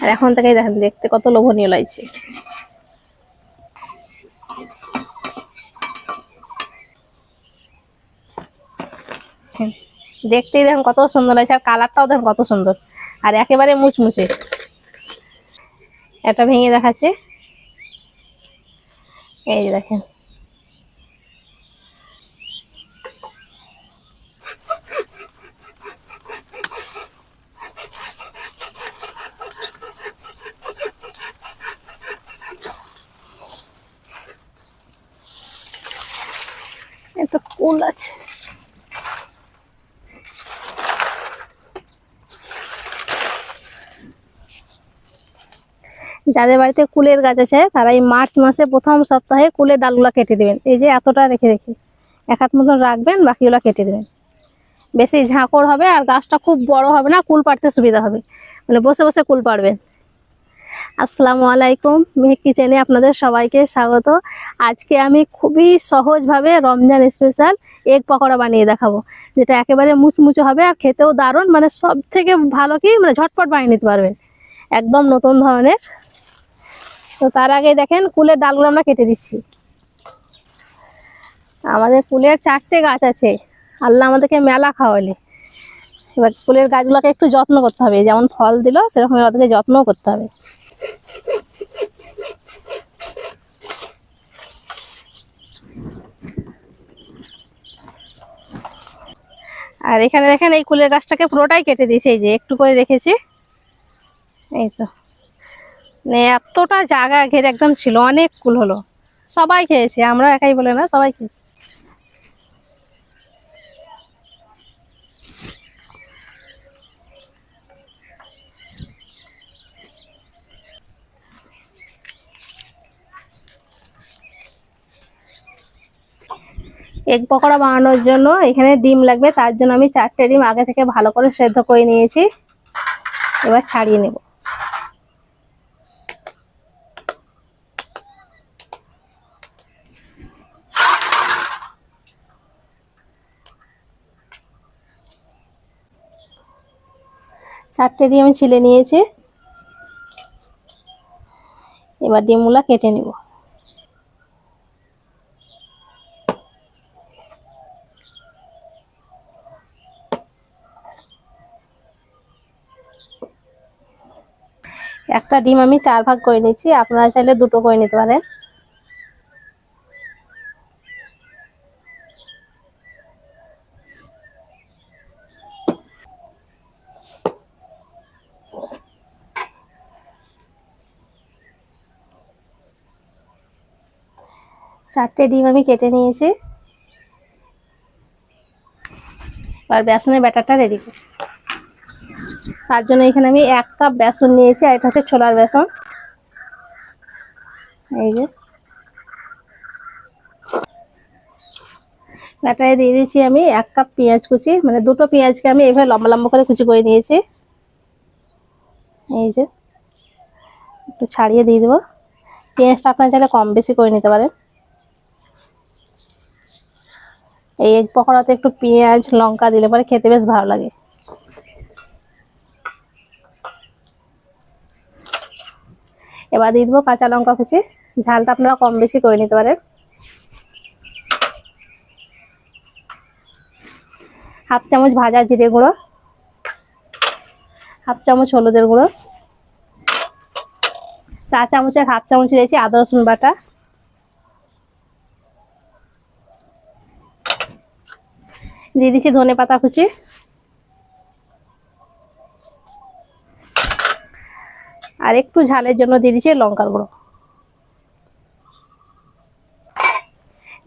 আর এখন থেকেই দেখেন, দেখতে কত লোভনীয় লাগছে। দেখতেই দেখেন কত সুন্দর লাগছে, আর কালারটাও দেখেন কত সুন্দর। আর একেবারে মুচমুচে। এটা ভেঙে দেখাচ্ছে। এই দেখেন। কুল আছে। যাদের বাড়িতে কুলের গাছ আছে, তারা এই মার্চ মাসে প্রথম সপ্তাহে কুলের ডালগুলো কেটে দেবেন। এই যে এতটা রেখে রেখে এক হাত মতন রাখবেন, বাকিগুলো কেটে দেবেন। বেশি ঝাঁকড় হবে আর গাছটা খুব বড় হবে না, কুল পাড়তে সুবিধা হবে। মানে বসে বসে কুল পাড়বেন। আসসালামু আলাইকুম। মেহেক কিচেনে আপনাদের সবাইকে স্বাগত। আজকে আমি খুবই সহজভাবে রমজান স্পেশাল এগ পকোড়া বানিয়ে দেখাবো, যেটা একেবারে মুচমুচে হবে আর খেতেও দারুণ মানে সব থেকে ভালো কি মানে ঝটপট বানিয়ে নিতে পারবেন। একদম নতুন ধরনের। তো তার আগে দেখেন, কুলের ডালগুলো আমরা কেটে দিচ্ছি। আমাদের কুলের চারটে গাছ আছে। আল্লাহ আমাদেরকে মেলা খাওয়ালে। এবার ফুলের গাছগুলোকে একটু যত্ন করতে হবে। যেমন ফল দিল সেরকম ওদেরকে যত্নও করতে হবে। আর এখানে দেখেন এই কুলের গাছটাকে পুরোটাই কেটে দিয়েছে, এই যে একটু করে রেখেছি। এই তো। মানে এতটা জায়গা ঘেরে একদম ছিল, অনেক কুল হলো। সবাই খেয়েছে আমরা একাই বলে না, সবাই খেয়েছে। এগ পকোড়া বানানোর জন্য এখানে ডিম লাগবে, তার জন্য আমি চারটে ডিম আগে থেকে ভালো করে সেদ্ধ করে নিয়েছি। এবার ছাড়িয়ে নেব। চারটে ডিম আমি ছিলে নিয়েছি। এবার ডিমগুলা কেটে নেব। একটা ডিম আমি চার ভাগ করে নিচ্ছি, আপনারা চাইলে দুটো করে নিতে পারেন। চারটে ডিম আমি কেটে নিয়েছি। আর বেসনের ব্যাটারটা রেডি করি তার জন্য এখানে আমি এক কাপ বেসন নিয়েছি, আর এটা হচ্ছে ছোলার বেসন। এই যে। ব্যাটারে দিয়ে দিয়েছি আমি এক কাপ পেঁয়াজ কুচি। মানে দুটো পেঁয়াজকে আমি এভাবে লম্বা লম্বা করে কুচি করে নিয়েছি। এই যে। একটু ছাড়িয়ে দিয়ে দেবো। পেঁয়াজটা আপনার চাইলে কম বেশি করে নিতে পারেন। এই এক পকোড়াতে একটু পেঁয়াজ, লঙ্কা দিলে পরে খেতে বেশ ভালো লাগে। এবার দিয়ে দেবো কাঁচা লঙ্কা কুচি। ঝালটা আপনারা কম বেশি করে নিতে পারেন। হাফ চামচ ভাজা জিরে গুঁড়ো। হাফ চামচ হলুদের গুঁড়ো। চা চামচের হাফ চামচ দিয়েছি আদা রসুন বাটা। দিয়ে দিচ্ছি ধনে পাতা কুচি। আর একটু ঝালের জন্য দিয়ে দিচ্ছি লঙ্কার গুঁড়ো।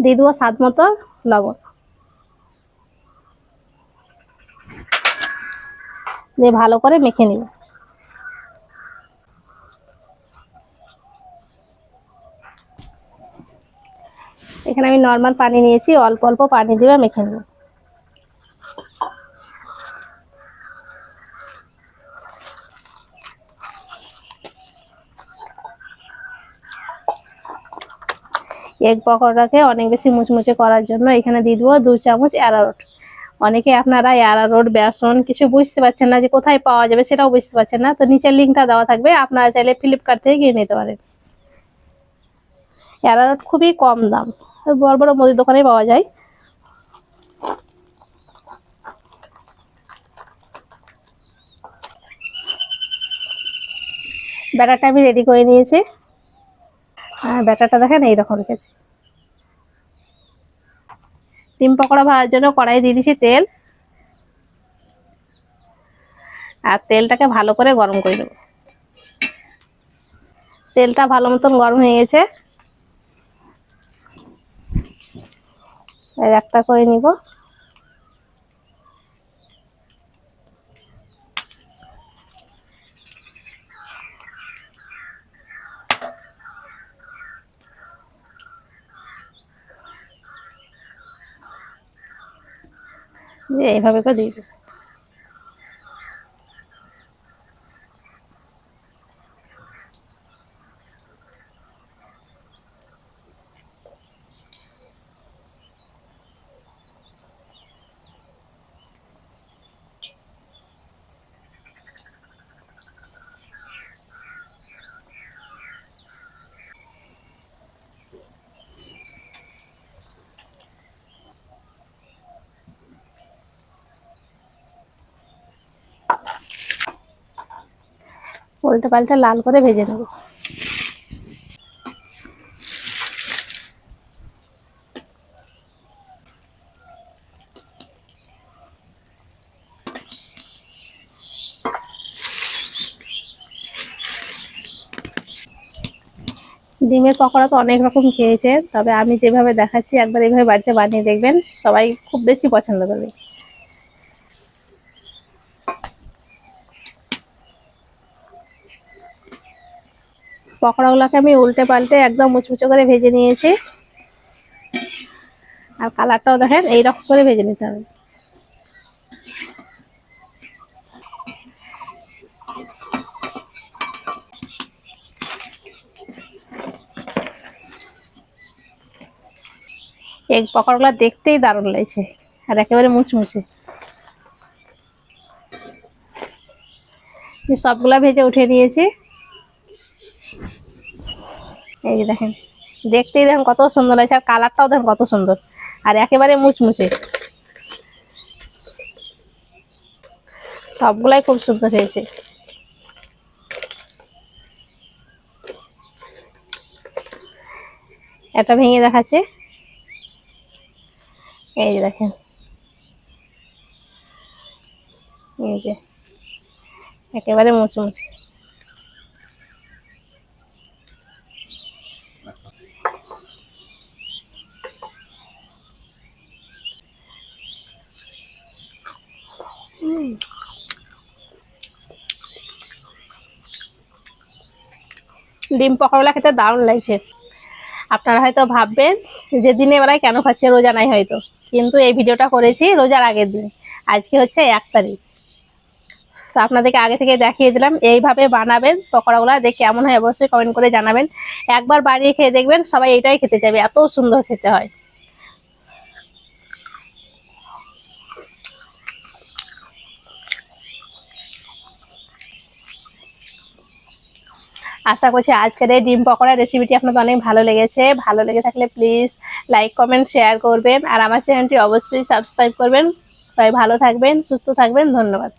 দিয়ে দেবো স্বাদ মতো লবণ। দিয়ে ভালো করে মেখে নিব। এখানে আমি নর্মাল পানি নিয়েছি, অল্প অল্প পানি দিয়ে মেখে নেব। এগ পকোড়াকে অনেক বেশি মুচমুচে করার জন্য এখানে দিয়ে দেবো দু চামচ অ্যারারোট অনেকে আপনারা রোড বেসন কিছু বুঝতে পারছেন না যে কোথায় পাওয়া যাবে সেটাও বুঝতে পারছেন না। তো নিচের লিঙ্কটা দেওয়া থাকবে, আপনারা চাইলে ফ্লিপকার্ট থেকে কিনে নিতে পারেন। অ্যারারোট খুবই কম দাম, বড় বড় মুদির দোকানে পাওয়া যায়। ব্যাটারটা আমি রেডি করে নিয়েছি। আর ব্যাটারটা দেখেন, এইরকম রেখেছি। ডিম পকোড়া ভাজার জন্য কড়াই দিয়ে দিয়েছি তেল। আর তেলটাকে ভালো করে গরম করে দেবো তেলটা ভালো মতন গরম হয়ে গেছে। একটা করে নিব। এইভাবে করে দিয়ে উল্টে পাল্টে লাল করে ভেজে নেব। ডিমের পকোড়া তো অনেক রকম খেয়েছে, তবে আমি যেভাবে দেখাচ্ছি একবার এইভাবে বাড়িতে বানিয়ে দেখবেন, সবাই খুব বেশি পছন্দ করবে। পকোড়াগুলোকে আমি উল্টে পাল্টে একদম মুচমুচো করে ভেজে নিয়েছি। আর কালারটাও দেখেন, এইরকম করে ভেজে নিতে হবে। এই পকোড়াগুলো দেখতেই দারুণ লাগছে, আর একেবারে মুচমুচে। সবগুলা ভেজে উঠে নিয়েছি। এই যে দেখেন, দেখতেই দেখেন কত সুন্দর লাগছে, আর কালারটাও দেখেন কত সুন্দর। আর একেবারে মুচমুচে। সবগুলাই খুব সুন্দর হয়েছে। এটা ভেঙে দেখাচ্ছে। এই যে দেখেন। এই যে, একেবারে মুচমুচে। ডিম পকোড়া খেতে দারুণ লাগছে। আপনারা হয়তো ভাববেন, যে দিনে বেলায় কেন খাচ্ছে রোজা নাই হয়তো। কিন্তু এই ভিডিওটা করেছি রোজার আগের দিন। আজকে হচ্ছে এক তারিখ। তো আপনাদেরকে আগে থেকে দেখিয়ে দিলাম, এইভাবে বানাবেন পকোড়াগুলো, দেখে কেমন হয় অবশ্যই কমেন্ট করে জানাবেন। একবার বানিয়ে খেয়ে দেখবেন সবাই এটাই খেতে চাইবে, এত সুন্দর খেতে হয়। আশা করছি আজকের এই ডিম পকোড়া রেসিপিটি আপনাদের অনেক ভালো লেগেছে। ভালো লেগে থাকলে প্লিজ লাইক কমেন্ট শেয়ার করবেন। আর আমার চ্যানেলটি অবশ্যই সাবস্ক্রাইব করবেন। সবাই ভালো থাকবেন, সুস্থ থাকবেন। ধন্যবাদ।